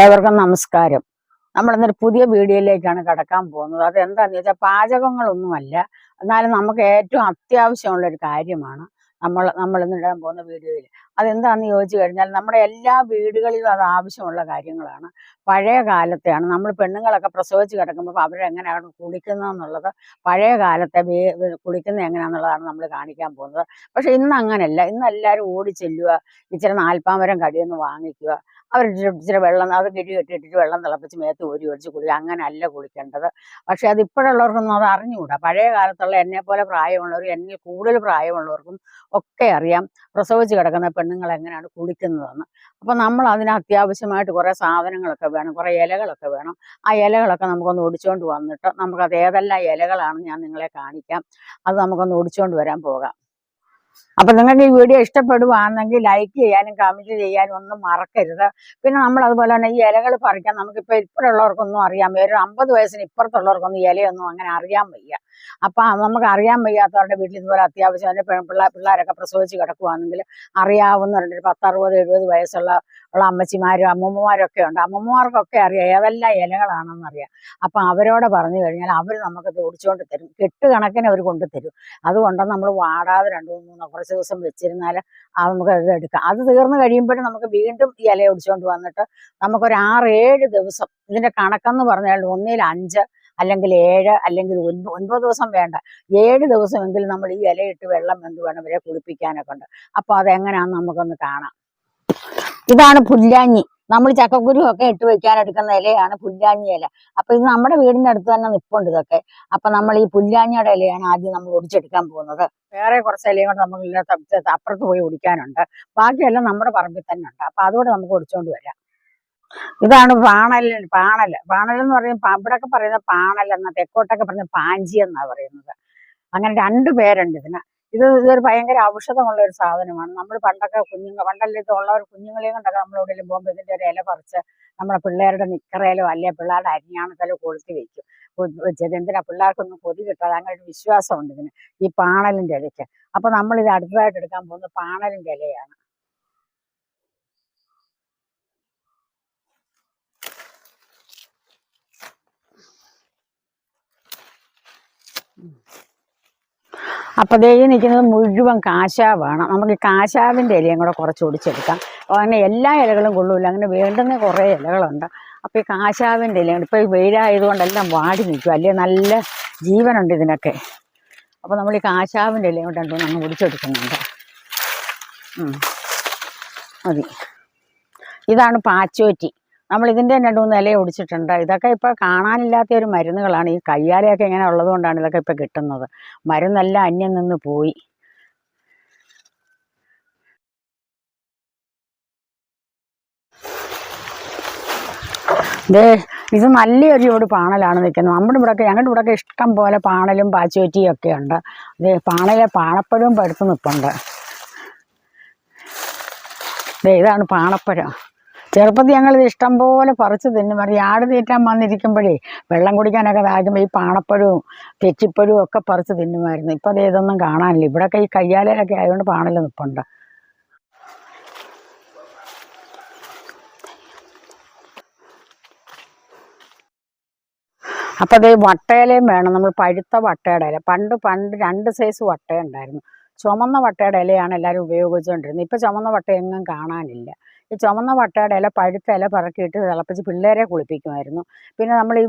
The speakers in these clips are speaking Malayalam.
ഏവർക്കും നമസ്കാരം. നമ്മൾ ഇന്നൊരു പുതിയ വീഡിയോയിലേക്കാണ് കടക്കാൻ പോകുന്നത്. അത് എന്താണെന്ന് വെച്ചാൽ പാചകങ്ങളൊന്നുമല്ല. എന്നാലും നമുക്ക് ഏറ്റവും അത്യാവശ്യമുള്ള ഒരു കാര്യമാണ് നമ്മൾ നമ്മൾ ഇന്ന് ഇടാൻ പോകുന്ന വീഡിയോയിൽ അതെന്താണെന്ന് ചോദിച്ചു കഴിഞ്ഞാൽ നമ്മുടെ എല്ലാ വീടുകളിലും അത് ആവശ്യമുള്ള കാര്യങ്ങളാണ്. പഴയ കാലത്തെയാണ് നമ്മൾ പെണ്ണുങ്ങളൊക്കെ പ്രസവിച്ച് കിടക്കുമ്പോൾ അവരെങ്ങനെയാണ് കുളിക്കുന്നതെന്നുള്ളത് പഴയ കാലത്തെ കുളിക്കുന്നത് എങ്ങനെയാണെന്നുള്ളതാണ് നമ്മൾ കാണിക്കാൻ പോകുന്നത്. പക്ഷെ ഇന്ന് അങ്ങനെയല്ല. ഇന്ന് എല്ലാവരും ഓടി ചെല്ലുക ഇച്ചിരി നാൽപ്പാമരം കടിയൊന്ന് വാങ്ങിക്കുക അവർ ഇച്ചിരി വെള്ളം അത് കിഴി കെട്ടിയിട്ടിട്ട് വെള്ളം തിളപ്പിച്ച് മേത്ത് ഊരി ഒഴിച്ച് കുളിക്കുക അങ്ങനെയല്ല കുളിക്കേണ്ടത് പക്ഷെ അത് ഇപ്പോഴുള്ളവർക്കൊന്നും അത് അറിഞ്ഞുകൂടാ. പഴയ കാലത്തുള്ള എന്നെ പോലെ പ്രായമുള്ളവർ എന്നിൽ കൂടുതൽ പ്രായമുള്ളവർക്കും ഒക്കെ അറിയാം പ്രസവിച്ച് കിടക്കുന്ന പെണ്ണുങ്ങൾ എങ്ങനെയാണ് കുളിക്കുന്നതെന്ന് അപ്പം നമ്മൾ അതിന് അത്യാവശ്യമായിട്ട് കുറേ സാധനങ്ങളൊക്കെ വേണം കുറേ ഇലകളൊക്കെ വേണം. ആ ഇലകളൊക്കെ നമുക്കൊന്ന് ഒടിച്ചുകൊണ്ട് വന്നിട്ട് നമുക്കത് ഏതെല്ലാം ഇലകളാണ് ഞാൻ നിങ്ങളെ കാണിക്കാം. അത് നമുക്കൊന്ന് ഒടിച്ചുകൊണ്ട് വരാൻ പോകാം. അപ്പൊ നിങ്ങൾക്ക് ഈ വീഡിയോ ഇഷ്ടപ്പെടുവാണെങ്കിൽ ലൈക്ക് ചെയ്യാനും കമന്റ് ചെയ്യാനും ഒന്നും മറക്കരുത്. പിന്നെ നമ്മൾ അതുപോലെ തന്നെ ഈ ഇലകൾ പറിക്കാൻ നമുക്കിപ്പോൾ ഇപ്പോഴുള്ളവർക്കൊന്നും അറിയാൻ ഒരു അമ്പത് വയസ്സിന് ഇപ്പുറത്തുള്ളവർക്കൊന്നും ഇലയൊന്നും അങ്ങനെ അറിയാൻ വയ്യ. അപ്പം നമുക്ക് അറിയാൻ വയ്യാത്തവരുടെ വീട്ടിൽ ഇതുപോലെ അത്യാവശ്യം തന്നെ പിള്ളേർ പിള്ളേരൊക്കെ പ്രസവിച്ച് കിടക്കുവാണെങ്കിൽ അറിയാവുന്നവരുണ്ട് ഒരു പത്തറുപത് എഴുപത് വയസ്സുള്ള ഉള്ള അമ്മച്ചിമാരും അമ്മൂമ്മമാരും ഒക്കെ ഉണ്ട്. അമ്മൂമ്മമാർക്കൊക്കെ അറിയാം ഏതെല്ലാം ഇലകളാണെന്ന് അറിയാം അപ്പം അവരോട് പറഞ്ഞു കഴിഞ്ഞാൽ അവർ നമുക്ക് ഓടിച്ചുകൊണ്ട് തരും. കെട്ട് കണക്കിന് അവർ കൊണ്ടു തരും. അതുകൊണ്ട് നമ്മൾ വാടാതെ രണ്ട് മൂന്നോ കുറച്ച് ദിവസം വെച്ചിരുന്നാൽ അത് നമുക്ക് ഇത് എടുക്കാം. അത് തീർന്നു കഴിയുമ്പോഴും നമുക്ക് വീണ്ടും ഈ ഇല ഒടിച്ചുകൊണ്ട് വന്നിട്ട് നമുക്കൊരു ആറ് ഏഴ് ദിവസം ഇതിന്റെ കണക്കെന്ന് പറഞ്ഞാൽ ഒന്നിൽ അഞ്ച് അല്ലെങ്കിൽ ഏഴ് അല്ലെങ്കിൽ ഒൻപ ഒൻപത് ദിവസം വേണ്ട. ഏഴ് ദിവസമെങ്കിലും നമ്മൾ ഈ ഇലയിട്ട് വെള്ളം എന്ത് വേണം ഇവരെ കുളിപ്പിക്കാനൊക്കെ ഉണ്ട്. അപ്പോൾ അതെങ്ങനെയാണെന്ന് നമുക്കൊന്ന് കാണാം. ഇതാണ് പുല്ലാഞ്ഞി. നമ്മൾ ചക്കക്കുരു ഒക്കെ ഇട്ട് വെക്കാൻ എടുക്കുന്ന ഇലയാണ് പുല്ലാഞ്ഞി ഇല. അപ്പൊ ഇത് നമ്മുടെ വീടിന്റെ അടുത്ത് തന്നെ നിപ്പുണ്ട് ഇതൊക്കെ. അപ്പൊ നമ്മൾ ഈ പുല്ലാഞ്ഞിയുടെ ഇലയാണ് ആദ്യം നമ്മൾ ഒടിച്ചെടുക്കാൻ പോകുന്നത്. വേറെ കുറച്ച് ഇലയും കൂടെ ഇതിനകത്ത് അപ്പുറത്ത് പോയി ഒടിക്കാനുണ്ട്. ബാക്കിയെല്ലാം നമ്മുടെ പറമ്പിൽ തന്നെ ഉണ്ട്. അപ്പൊ അതുകൂടെ നമുക്ക് ഒടിച്ചോണ്ട് വരാം. ഇതാണ് പാണൽ പാണൽ. പാണൽ എന്ന് പറയുന്നത് ഇവിടെയൊക്കെ പറയുന്ന പാണൽ എന്ന തെക്കോട്ടൊക്കെ പറയുന്നത് പാഞ്ചി എന്നാ പറയുന്നത്. അങ്ങനെ രണ്ട് പേരുണ്ട് ഇതിന്. ഇത് ഇതൊരു ഭയങ്കര ഔഷധമുള്ള ഒരു സാധനമാണ്. നമ്മൾ പണ്ടൊക്കെ കുഞ്ഞുങ്ങൾ പണ്ടല്ലേ ഇത് ഉള്ളവർ കുഞ്ഞുങ്ങളെയും കണ്ടൊക്കെ നമ്മൾ എവിടെയെങ്കിലും പോകുമ്പോൾ ഇതിന്റെ ഒരു ഇല പറിച്ച് നമ്മുടെ പിള്ളേരുടെ നിക്കറയിലോ അല്ലെ പിള്ളേരുടെ അരിഞ്ഞാണത്തിലോ കൊളുത്തി വെക്കും. വെച്ചത് എന്തിനാ? പിള്ളേർക്കൊന്നും കൊതി കിട്ടാതെ അങ്ങനെ ഒരു വിശ്വാസമുണ്ട് ഇതിന് ഈ പാണലിന്റെ ഇലയ്ക്ക്. അപ്പൊ നമ്മൾ ഇത് അടുത്തതായിട്ട് എടുക്കാൻ പോകുന്നത് പാണലിന്റെ ഇലയാണ്. അപ്പൊ ദേവി ഈ നിൽക്കുന്നത് മുഴുവൻ കാശാവാണ്. നമുക്ക് ഈ കാശാവിന്റെ ഇലയും കൂടെ കുറച്ച് ഒടിച്ചെടുക്കാം. അങ്ങനെ എല്ലാ ഇലകളും കൊള്ളൂല. അങ്ങനെ വേണ്ടുന്ന കുറേ ഇലകളുണ്ട്. അപ്പൊ ഈ കാശാവിന്റെ ഇലയും ഇപ്പൊ ഈ വെയിലായതുകൊണ്ടെല്ലാം വാടി നിൽക്കും. അല്ലേ? നല്ല ജീവനുണ്ട് ഇതിനൊക്കെ. അപ്പൊ നമ്മൾ ഈ കാശാവിന്റെ ഇലയും കൊണ്ട് രണ്ടും അങ്ങ് ഒടിച്ചെടുക്കുന്നുണ്ട്. മതി. ഇതാണ് പാച്ചോറ്റി. നമ്മൾ ഇതിന്റെ രണ്ട് മൂന്ന് ഇല ഒടിച്ചിട്ടുണ്ട്. ഇതൊക്കെ ഇപ്പോൾ കാണാനില്ലാത്ത ഒരു മരുന്നുകളാണ്. ഈ കയ്യാലയൊക്കെ ഇങ്ങനെ ഉള്ളതുകൊണ്ടാണ് ഇതൊക്കെ ഇപ്പോൾ കിട്ടുന്നത്. മരുന്നെല്ലാം അന്യം നിന്ന് പോയി. ദേ ഇത് നല്ലൊരു ചൂട് പാണലാണ് നിൽക്കുന്നത്. നമ്മുടെ ഇവിടെയൊക്കെ ഞങ്ങളുടെ ഇവിടെയൊക്കെ ഇഷ്ടം പോലെ പാണലും പാച്ചുവറ്റിയും ഒക്കെ ഉണ്ട്. ദേ പാണലെ പാണപ്പഴവും പഴുത്ത് നിൽപ്പുണ്ട് ദേ ഇതാണ് പാണപ്പഴം. ചെറുപ്പത്തിൽ ഞങ്ങൾ ഇത് ഇഷ്ടം പോലെ പറിച്ച് തിന്നും. പറയും ആട് തീറ്റാൻ വന്നിരിക്കുമ്പോഴേ വെള്ളം കുടിക്കാനൊക്കെ താഴ്ത്തുമ്പോൾ ഈ പാണപ്പഴവും തെച്ചിപ്പഴവും ഒക്കെ പറിച്ച് തിന്നുമായിരുന്നു. ഇപ്പം അത് ഇതൊന്നും കാണാനില്ല. ഇവിടെയൊക്കെ ഈ കയ്യാലയിലൊക്കെ ആയതുകൊണ്ട് പാണൽ നിൽപ്പുണ്ട് അപ്പം അതേ വട്ടയിലയും വേണം. നമ്മൾ പഴുത്ത വട്ടയുടെ ഇല. പണ്ട് പണ്ട് രണ്ട് സൈസ് വട്ടയുണ്ടായിരുന്നു. ചുമന്ന വട്ടയുടെ ഇലയാണ് എല്ലാവരും ഉപയോഗിച്ചുകൊണ്ടിരുന്നത് ഇപ്പം ചുമന്ന വട്ട എങ്ങും കാണാനില്ല. ഈ ചുമന്ന വട്ടയുടെ ഇല പഴുത്ത ഇല പറക്കിയിട്ട് തിളപ്പിച്ച് പിള്ളേരെ കുളിപ്പിക്കുമായിരുന്നു. പിന്നെ നമ്മൾ ഈ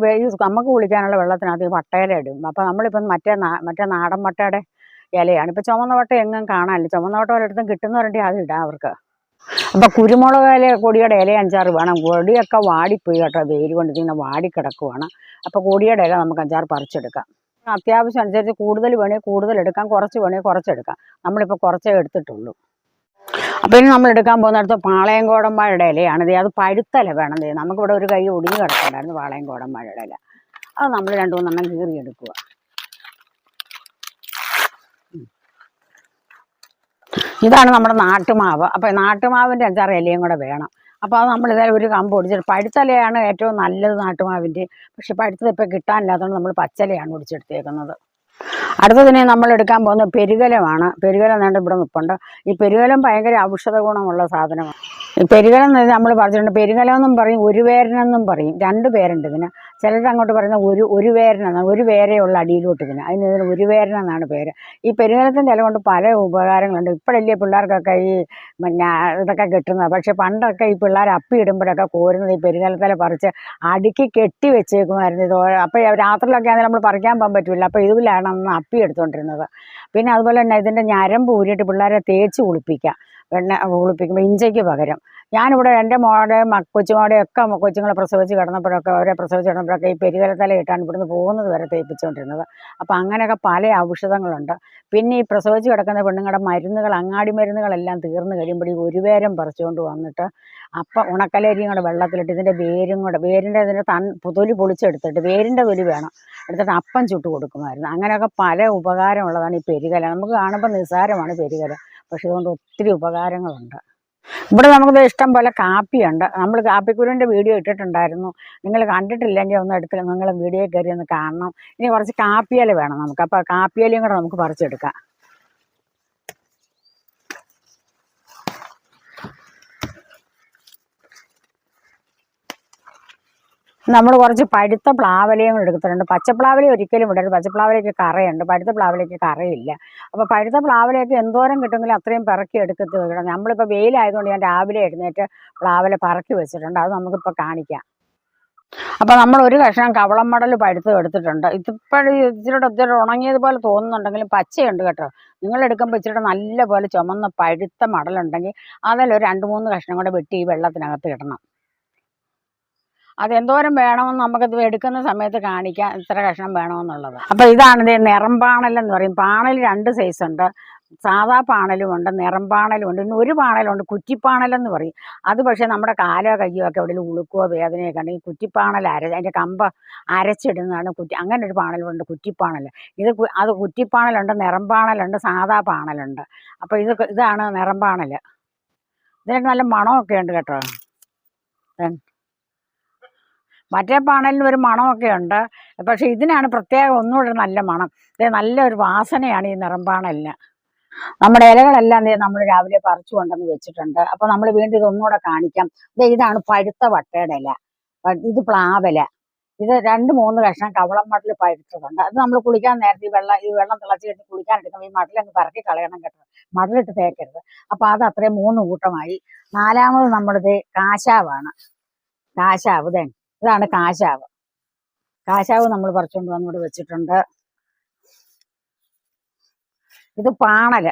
നമുക്ക് കുളിക്കാനുള്ള വെള്ളത്തിനകത്ത് ഈ വട്ടയില ഇടും. അപ്പം നമ്മളിപ്പം മറ്റേ മറ്റേ നാടൻ വട്ടയുടെ ഇലയാണ്. ഇപ്പം ചുമന്ന വട്ട എങ്ങും കാണാനില്ല. ചുമന്ന വട്ട ഒരിടത്തും പറഞ്ഞിട്ട് അത് ഇടാം അവർക്ക്. അപ്പം കുരുമുളക് ഇല കൊടിയുടെ ഇല അഞ്ചാറ് വേണം. കൊടിയൊക്കെ വാടിപ്പോയി കേട്ടോ വെയിൽ കൊണ്ട് ഇങ്ങനെ വാടിക്കിടക്കുവാണ്. അപ്പോൾ കൊടിയുടെ ഇല നമുക്ക് അഞ്ചാറ് പറിച്ചെടുക്കാം. അത്യാവശ്യം അനുസരിച്ച് കൂടുതൽ വേണേൽ കൂടുതൽ എടുക്കാം. കുറച്ച് വേണേൽ കുറച്ചെടുക്കാം നമ്മളിപ്പോൾ കുറച്ചേ എടുത്തിട്ടുള്ളൂ. അപ്പോൾ ഇനി നമ്മൾ എടുക്കാൻ പോകുന്നിടത്ത് പാളയം കോടമ്പാഴയുടെ ഇലയാണ്. അത് പഴുത്തല വേണം. നമുക്കിവിടെ ഒരു കൈ ഒടിഞ്ഞു കിടക്കണ്ടായിരുന്നു പാളയം കോടമ്പാഴയുടെ ഇല. അത് നമ്മൾ രണ്ടു മൂന്നെണ്ണം കീറി എടുക്കുക ഇതാണ് നമ്മുടെ നാട്ടുമാവ്. അപ്പോൾ നാട്ടുമാവിന്റെ അഞ്ചാറ് ഇലയും കൂടെ വേണം. അപ്പോൾ അത് നമ്മൾ ഇതായാലും ഒരു കമ്പ് ഒടിച്ചിട്ട് പഴുത്തലയാണ് ഏറ്റവും നല്ലത് നാട്ടുമാവിന്റെ. പക്ഷെ പഴുത്തത് ഇപ്പൊ കിട്ടാനില്ലാത്തതുകൊണ്ട് നമ്മൾ പച്ചലയാണ് ഒടിച്ചെടുത്തേക്കുന്നത്. അടുത്തതിന് നമ്മൾ എടുക്കാൻ പോകുന്ന പെരുകലമാണ്. പെരുകലം നേണ്ട ഇവിടെ നിൽപ്പുണ്ട് ഈ പെരുകലം ഭയങ്കര ഔഷധ ഗുണമുള്ള സാധനമാണ്. പെരുകലം നമ്മൾ പറഞ്ഞിട്ടുണ്ട്. പെരുകലം എന്നും പറയും ഒരു പേരനെന്നും പറയും. രണ്ട് പേരുണ്ട് ഇതിന്. ചിലർ അങ്ങോട്ട് പറയുന്ന ഒരു ഒരു വേരനാണ് ഒരു വേരയുള്ള അടിയിലോട്ട് ഇതിന് അതിന് ഇതിന് ഒരു വേരനെന്നാണ് പേര്. ഈ പെരുകലത്തിന്റെ ഇല കൊണ്ട് പല ഉപകാരങ്ങളുണ്ട്. ഇപ്പോഴല്ലേ പിള്ളേർക്കൊക്കെ ഈ പിന്നെ ഇതൊക്കെ കിട്ടുന്നത്. പക്ഷേ പണ്ടൊക്കെ ഈ പിള്ളേർ അപ്പി ഇടുമ്പോഴൊക്കെ കോരുന്നത് ഈ പെരുകലത്തില പറിച്ച് അടുക്കി കെട്ടി വെച്ചേക്കുമായിരുന്നു. ഇത് അപ്പോൾ രാത്രിയിലൊക്കെ ആണെങ്കിൽ നമ്മൾ പറിക്കാൻ പോകാൻ പറ്റില്ല അപ്പോൾ ഇതിലാണ് അന്ന് അപ്പി എടുത്തുകൊണ്ടിരുന്നത് പിന്നെ അതുപോലെ തന്നെ ഇതിന്റെ ഞരമ്പ് ഊരിയിട്ട് പിള്ളേരെ തേച്ച് കുളിപ്പിക്കുക. വെണ്ണ കുളിപ്പിക്കുമ്പോൾ ഇഞ്ചയ്ക്ക് പകരം. ഞാനിവിടെ എന്റെ മോടെ കൊച്ചുമോടെ ഒക്കെ കൊച്ചുങ്ങളെ പ്രസവിച്ച് കിടന്നപ്പോഴൊക്കെ അവരെ പ്രസവിച്ച് കിടന്നപ്പോഴൊക്കെ ഈ പെരുകലത്തല ഇട്ടാണ് ഇവിടുന്ന് പോകുന്നത് വരെ തേപ്പിച്ചുകൊണ്ടിരുന്നത് അപ്പോൾ അങ്ങനെയൊക്കെ പല ഔഷധങ്ങളുണ്ട്. പിന്നെ ഈ പ്രസവിച്ച് കിടക്കുന്ന പെണ്ണുങ്ങളുടെ മരുന്നുകൾ അങ്ങാടി മരുന്നുകളെല്ലാം തീർന്നു കഴിയുമ്പോൾ ഈ ഒരു വേരം പറിച്ചുകൊണ്ട് വന്നിട്ട് അപ്പം ഉണക്കലരിയും കൂടെ വെള്ളത്തിലിട്ട് ഇതിന്റെ വേരും കൂടെ വേരിന്റെ ഇതിന്റെ തൺ തൊലി പൊളിച്ചെടുത്തിട്ട് വേരിന്റെ തൊലി വേണം. എടുത്തിട്ട് അപ്പം ചുട്ട് കൊടുക്കുമായിരുന്നു. അങ്ങനെയൊക്കെ പല ഉപകാരമുള്ളതാണ് ഈ പെരുകല. നമുക്ക് കാണുമ്പോൾ നിസ്സാരമാണ് പെരുകല. പക്ഷെ ഇതുകൊണ്ട് ഒത്തിരി ഉപകാരങ്ങളുണ്ട്. ഇവിടെ നമുക്ക് ഇഷ്ടം പോലെ കാപ്പിയുണ്ട്. നമ്മൾ കാപ്പിക്കുരുവിന്റെ വീഡിയോ ഇട്ടിട്ടുണ്ടായിരുന്നു. നിങ്ങൾ കണ്ടിട്ടില്ലെങ്കിൽ ഒന്ന് എടുത്ത് നിങ്ങൾ വീഡിയോ കയറി ഒന്ന് കാണണം. ഇനി കുറച്ച് കാപ്പിയില വേണം നമുക്ക്. അപ്പോൾ കാപ്പിയിലയും കൂടെ നമുക്ക് പറിച്ചെടുക്കാം. നമ്മൾ കുറച്ച് പഴുത്ത പ്ലാവലയും എടുത്തിട്ടുണ്ട്. പച്ചപ്ലാവല ഒരിക്കലും ഇടരുത്. പച്ചപ്ലാവലയ്ക്ക് കറയുണ്ട്. പഴുത്ത പ്ലാവലയ്ക്ക് കറയില്ല. അപ്പോൾ പഴുത്ത പ്ലാവലയൊക്കെ എന്തോരം കിട്ടുമെങ്കിലും അത്രയും പിറക്കി എടുക്കത്ത് വെക്കണം നമ്മളിപ്പോൾ വെയിലായതുകൊണ്ട് ഞാൻ രാവിലെ എഴുന്നേറ്റ് പ്ലാവല പറക്കി വെച്ചിട്ടുണ്ട്. അത് നമുക്കിപ്പോൾ കാണിക്കാം. അപ്പം നമ്മൾ ഒരു കഷ്ണം കവളം മടൽ പഴുത്ത് എടുത്തിട്ടുണ്ട്. ഇതിപ്പോഴും ഇച്ചിരി ഇച്ചിരി ഉണങ്ങിയതുപോലെ തോന്നുന്നുണ്ടെങ്കിലും പച്ചയുണ്ട് കേട്ടോ. നിങ്ങൾ എടുക്കുമ്പോൾ ഇച്ചിരി നല്ല പോലെ ചുമന്ന പഴുത്ത മടലുണ്ടെങ്കിൽ അതിലൊരു രണ്ട് മൂന്ന് കഷ്ണം കൂടെ വെട്ടി വെള്ളത്തിനകത്ത് ഇടണം. അത് എന്തോരം വേണമെന്ന് നമുക്കത് എടുക്കുന്ന സമയത്ത് കാണിക്കാൻ ഇത്ര കഷ്ണം വേണമെന്നുള്ളത്. അപ്പോൾ ഇതാണ് ഇത് നിറം എന്ന് പറയും. പാണൽ രണ്ട് സൈസ് ഉണ്ട്. സാധാ പാണലും ഉണ്ട് നിറം പാണലും ഉണ്ട് പിന്നെ ഒരു പാണലുണ്ട് കുറ്റിപ്പാണലെന്ന് പറയും. അത് പക്ഷേ നമ്മുടെ കാലോ കയ്യോ ഒക്കെ എവിടെയെങ്കിലും ഉളുക്കോ വേദനയൊക്കെ ഉണ്ടെങ്കിൽ കുറ്റിപ്പാണൽ അര അതിന്റെ കമ്പ അരച്ചിടുന്നതാണ് കുറ്റി അങ്ങനെ ഒരു പാണലുണ്ട് കുറ്റിപ്പാണൽ. ഇത് അത് കുറ്റിപ്പാണലുണ്ട് നിറം പാണലുണ്ട് സാധാ പാണലുണ്ട് അപ്പോൾ ഇത് ഇതാണ് നിറം പാണൽ. ഇതിനൊക്കെ നല്ല മണമൊക്കെ ഉണ്ട് കേട്ടോ. മറ്റേ പാണലിന് ഒരു മണമൊക്കെ ഉണ്ട്. പക്ഷെ ഇതിനാണ് പ്രത്യേകം ഒന്നുകൂടെ നല്ല മണം. ഇത് നല്ലൊരു വാസനയാണ് ഈ നിറമ്പാണലിന് നമ്മുടെ ഇലകളെല്ലാം നമ്മൾ രാവിലെ പറിച്ചു കൊണ്ടെന്ന് വെച്ചിട്ടുണ്ട്. അപ്പോൾ നമ്മൾ വീണ്ടും ഇത് ഒന്നുകൂടെ കാണിക്കാം. ഇതാണ് പഴുത്ത വട്ടയുടെ ഇല. ഇത് പ്ലാവല. ഇത് രണ്ട് മൂന്ന് കഷ്ണം കവളം മടൽ പഴുത്തതുണ്ട് അത് നമ്മൾ കുളിക്കാൻ നേരത്തെ ഈ വെള്ളം ഈ വെള്ളം തിളച്ച് കഴിഞ്ഞ് കുളിക്കാൻ എടുക്കുമ്പോൾ ഈ മടലങ്ങ് പറക്കി കളയണം കേട്ടോ. മടലിട്ട് തേക്കരുത്. അപ്പോൾ അത് അത്രയും മൂന്ന് കൂട്ടമായി. നാലാമത് നമ്മളിത് കാശാവാണ്. കാശാവ് ദേ. ഇതാണ് കാശാവ്. കാശാവ് നമ്മൾ പറിച്ചുകൊണ്ട് വന്നു ഇവിടെ വെച്ചിട്ടുണ്ട്. ഇത് പാണൽ.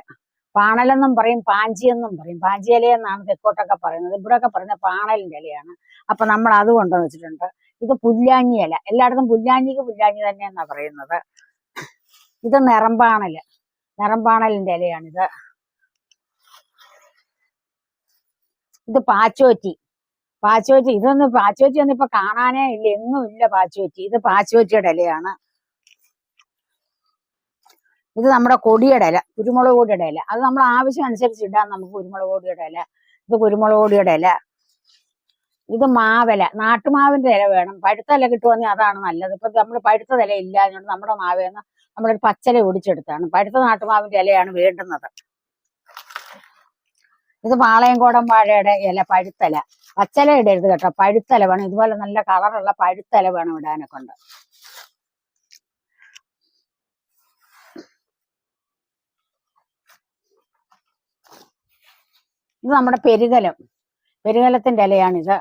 പാണലെന്നും പറയും പാഞ്ചി എന്നും പറയും. പാഞ്ചി ഇല എന്നാണ് തെക്കോട്ടൊക്കെ പറയുന്നത്. ഇവിടെയൊക്കെ പറയുന്നത് പാണലിന്റെ ഇലയാണ്. അപ്പൊ നമ്മൾ അത് കൊണ്ടുവന്ന് വെച്ചിട്ടുണ്ട്. ഇത് പുല്ലാഞ്ഞി ഇല. എല്ലായിടത്തും പുല്ലാഞ്ഞിക്ക് പുല്ലാഞ്ഞി തന്നെയെന്നാ പറയുന്നത്. ഇത് നിറമ്പാണൽ. നിറമ്പാണലിന്റെ ഇലയാണിത്. ഇത് പാച്ചോറ്റി. പാച്ചോറ്റി ഇതൊന്നും പാച്ചുവച്ചി ഒന്നും ഇപ്പൊ കാണാനേ ഇല്ല എങ്ങും ഇല്ല പാച്ചുവച്ചി. ഇത് പാച്ചുവച്ചിയുടെ ഇലയാണ്. ഇത് നമ്മുടെ കൊടിയുടെ ഇല കുരുമുളക് പൊടിയുടെ ഇല. അത് നമ്മൾ ആവശ്യം അനുസരിച്ച് ഇടാം നമുക്ക് കുരുമുളക് പൊടിയുടെ ഇല ഇത് കുരുമുളക് പൊടിയുടെ ഇല. ഇത് മാവില നാട്ടുമാവിന്റെ ഇല വേണം. പഴുത്ത ഇല കിട്ടുവാണെങ്കിൽ അതാണ് നല്ലത്. ഇപ്പൊ നമ്മൾ പഴുത്ത ഇല ഇല്ല അതുകൊണ്ട് നമ്മുടെ മാവേന്ന് നമ്മളൊരു പച്ചല ഒടിച്ചെടുത്താണ് പഴുത്ത നാട്ടുമാവിന്റെ ഇലയാണ് വേണ്ടുന്നത്. ഇത് പാളയംകോടൻ വാഴയുടെ ഇല പഴുത്തല. പച്ചല ഇടരുത് കേട്ടോ. പഴുത്തല വേണം. ഇതുപോലെ നല്ല കളറുള്ള പഴുത്തല വേണം ഇടാനെ കൊണ്ട്. ഇത് നമ്മുടെ പെരുകലം. പെരുകലത്തിന്റെ ഇലയാണിത്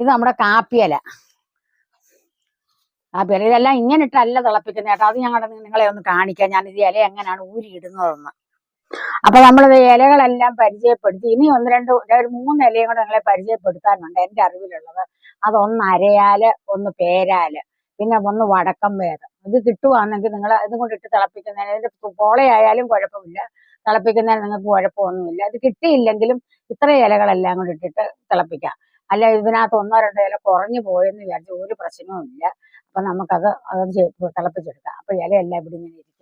ഇത്. നമ്മുടെ കാപ്പിയില. കാപ്പിയില. ഇതെല്ലാം ഇങ്ങനെ ഇട്ടല്ല തിളപ്പിക്കുന്നത് കേട്ടോ. അത് ഞങ്ങളുടെ നിങ്ങളെ ഒന്ന് കാണിക്കാം. ഞാൻ ഇത് ഇല എങ്ങനെയാണ് ഊരി ഇടുന്നതെന്ന്. അപ്പൊ നമ്മൾ ഇലകളെല്ലാം പരിചയപ്പെടുത്തി. ഇനി ഒന്ന് രണ്ട് ഒരു മൂന്ന് ഇലയും കൂടെ നിങ്ങളെ പരിചയപ്പെടുത്താനുണ്ട് എന്റെ അറിവിലുള്ളത്. അതൊന്ന് അരയാൽ ഒന്ന് പേരാൽ പിന്നെ ഒന്ന് വടക്കം വേദം ഇത് കിട്ടുവാണെങ്കിൽ നിങ്ങൾ ഇതും കൊണ്ട് ഇട്ട് തിളപ്പിക്കുന്നതിന് ഇതിന്റെ പോളയായാലും കുഴപ്പമില്ല. തിളപ്പിക്കുന്നതിന് നിങ്ങൾക്ക് കുഴപ്പമൊന്നുമില്ല. ഇത് കിട്ടിയില്ലെങ്കിലും ഇത്ര ഇലകളെല്ലാം കൂടി ഇട്ടിട്ട് തിളപ്പിക്കാം. അല്ല ഇതിനകത്ത് ഒന്നോ രണ്ടോ ഇല കുറഞ്ഞു പോയെന്ന് വിചാരിച്ച് ഒരു പ്രശ്നവും ഇല്ല അപ്പൊ നമുക്കത് അത് തിളപ്പിച്ചെടുക്കാം. അപ്പൊ ഇലയെല്ലാം ഇവിടെ ഇങ്ങനെ ഇരിക്കുന്നുണ്ട്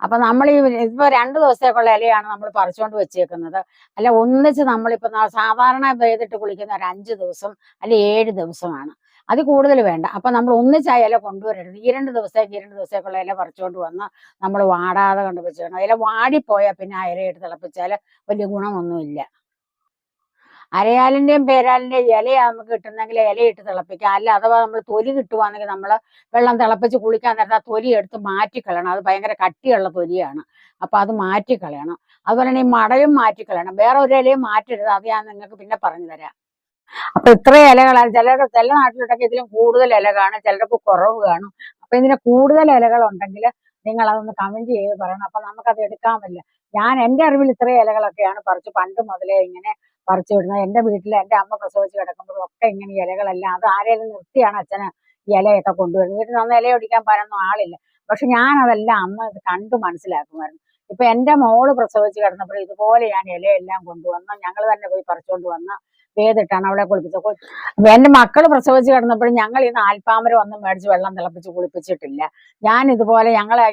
അപ്പൊ നമ്മൾ ഈ ഇപ്പൊ രണ്ട് ദിവസത്തേക്കുള്ള ഇലയാണ് നമ്മൾ പറിച്ചുകൊണ്ട് വെച്ചേക്കുന്നത്. അല്ല ഒന്നിച്ച് നമ്മളിപ്പോ സാധാരണ പെയ്തിട്ട് കുളിക്കുന്ന ഒരു അഞ്ച് ദിവസം അല്ലെ ഏഴ് ദിവസമാണ്. അത് കൂടുതൽ വേണ്ട. അപ്പൊ നമ്മൾ ഒന്നിച്ച് ആ ഇല കൊണ്ടുവരരുത്. ഈ രണ്ട് ദിവസത്തേക്ക് ഈ രണ്ട് ദിവസത്തേക്കുള്ള ഇല പറിച്ചുകൊണ്ട് വന്ന് നമ്മൾ വാടാതെ കൊണ്ട് വേണം ഇല വാടിപ്പോയാൽ പിന്നെ ആ ഇല എടുത്ത് തിളപ്പിച്ചാൽ വലിയ ഗുണമൊന്നുമില്ല. അരയാലിന്റെയും പേരാലിന്റെയും ഇലയാണ് നമുക്ക് കിട്ടുന്നെങ്കിൽ ഇലയിട്ട് തിളപ്പിക്കാം. അല്ല അഥവാ നമ്മൾ തൊലി കിട്ടുവാണെങ്കിൽ നമ്മൾ വെള്ളം തിളപ്പിച്ച് കുളിക്കാൻ നേരത്തെ ആ തൊലി എടുത്ത് മാറ്റിക്കളയണം അത് ഭയങ്കര കട്ടിയുള്ള തൊലിയാണ്. അപ്പൊ അത് മാറ്റിക്കളയണം അതുപോലെ തന്നെ ഈ മടയും മാറ്റിക്കളയണം വേറെ ഒരു ഇലയും മാറ്റരുത്. അത് ഞാൻ നിങ്ങൾക്ക് പിന്നെ പറഞ്ഞു തരാം. അപ്പൊ ഇത്ര ഇലകളാണ് ചിലരുടെ ചില നാട്ടിലൊക്കെ ഇതിലും കൂടുതൽ ഇല കാണും. ചിലർക്ക് കുറവ് കാണും. അപ്പൊ ഇതിന് കൂടുതൽ ഇലകൾ ഉണ്ടെങ്കിൽ നിങ്ങൾ അതൊന്ന് കമന്റ് ചെയ്ത് പറയണം. അപ്പൊ നമുക്കത് എടുക്കാമല്ല ഞാൻ എന്റെ അറിവിൽ ഇത്രയും ഇലകളൊക്കെയാണ് പറിച്ച് പണ്ട് മുതലേ ഇങ്ങനെ പറിച്ചു വിടുന്നത്. എന്റെ വീട്ടിൽ എന്റെ അമ്മ പ്രസവിച്ച് കിടക്കുമ്പോഴും ഒക്കെ ഇങ്ങനെ ഇലകളെല്ലാം അത് ആരെങ്കിലും നിർത്തിയാണ് അച്ഛന് ഇലയൊക്കെ കൊണ്ടുവരുന്നത്. വീട്ടിൽ നിന്ന് ഇല ഒടിക്കാൻ ആളില്ല. പക്ഷെ ഞാൻ അതെല്ലാം ഇത് കണ്ടു മനസ്സിലാക്കുമായിരുന്നു. ഇപ്പൊ എന്റെ മോൾ പ്രസവിച്ച് കിടന്നപ്പോൾ ഇതുപോലെ ഞാൻ ഇലയെല്ലാം കൊണ്ടുവന്ന് ഞങ്ങൾ തന്നെ പോയി പറിച്ചുകൊണ്ട് വന്ന് വേദിട്ടാണ് അവളെ കുളിപ്പിച്ചത്. അപ്പൊ എന്റെ മക്കൾ പ്രസവിച്ച് കിടന്നപ്പോഴും ഞങ്ങൾ ഈ നാൽപ്പാമരം വന്ന് മേടിച്ച് വെള്ളം തിളപ്പിച്ച് കുളിപ്പിച്ചിട്ടില്ല. ഞാൻ ഇതുപോലെ ഞങ്ങളെ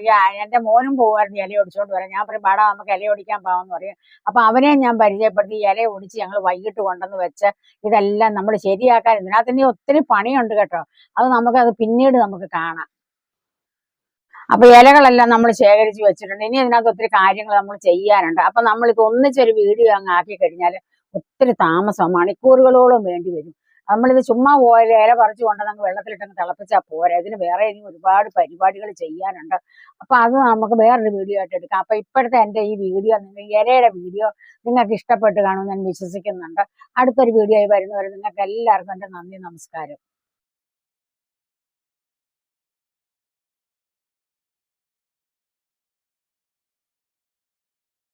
എന്റെ മോനും പോകുമായിരുന്നു ഇല ഒടിച്ചോണ്ട് വരാം ഞാൻ പറയും പാടാ നമുക്ക് ഇല ഒടിക്കാൻ പാവെന്ന് പറയും. അപ്പൊ അവനെ ഞാൻ പരിചയപ്പെടുത്തി ഇല ഒടിച്ച് ഞങ്ങൾ വൈകിട്ട് കൊണ്ടെന്ന് വെച്ച് ഇതെല്ലാം നമ്മൾ ശരിയാക്കാൻ ഇതിനകത്ത് ഇനി ഒത്തിരി പണിയുണ്ട് കേട്ടോ. അത് നമുക്ക് അത് പിന്നീട് നമുക്ക് കാണാം. അപ്പൊ ഇലകളെല്ലാം നമ്മൾ ശേഖരിച്ച് വെച്ചിട്ടുണ്ട്. ഇനി അതിനകത്ത് ഒത്തിരി കാര്യങ്ങൾ നമ്മൾ ചെയ്യാനുണ്ട്. അപ്പൊ നമ്മൾ ഇത് ഒന്നിച്ചൊരു വീഡിയോ അങ്ങ് ആക്കി കഴിഞ്ഞാൽ ഒത്തിരി താമസം മണിക്കൂറുകളോളം വേണ്ടി വരും. നമ്മളിത് ചുമ്മാ പോയത് ഇല പറിച്ചു കൊണ്ടുവന്ന് വെള്ളത്തിലിട്ടങ്ങ് തിളപ്പിച്ചാൽ പോരാ. ഇതിന് വേറെ ഇനി ഒരുപാട് പരിപാടികൾ ചെയ്യാനുണ്ട്. അപ്പം അത് നമുക്ക് വേറൊരു വീഡിയോ ആയിട്ട് എടുക്കാം. അപ്പം ഇപ്പോഴത്തെ എന്റെ ഈ വീഡിയോ നിങ്ങൾ ഇരയുടെ വീഡിയോ നിങ്ങൾക്ക് ഇഷ്ടപ്പെട്ട് കാണുമെന്ന് ഞാൻ വിശ്വസിക്കുന്നുണ്ട്. അടുത്തൊരു വീഡിയോ ആയി വരുന്നവരെ നിങ്ങൾക്ക് എല്ലാവർക്കും എന്റെ നന്ദി നമസ്കാരം.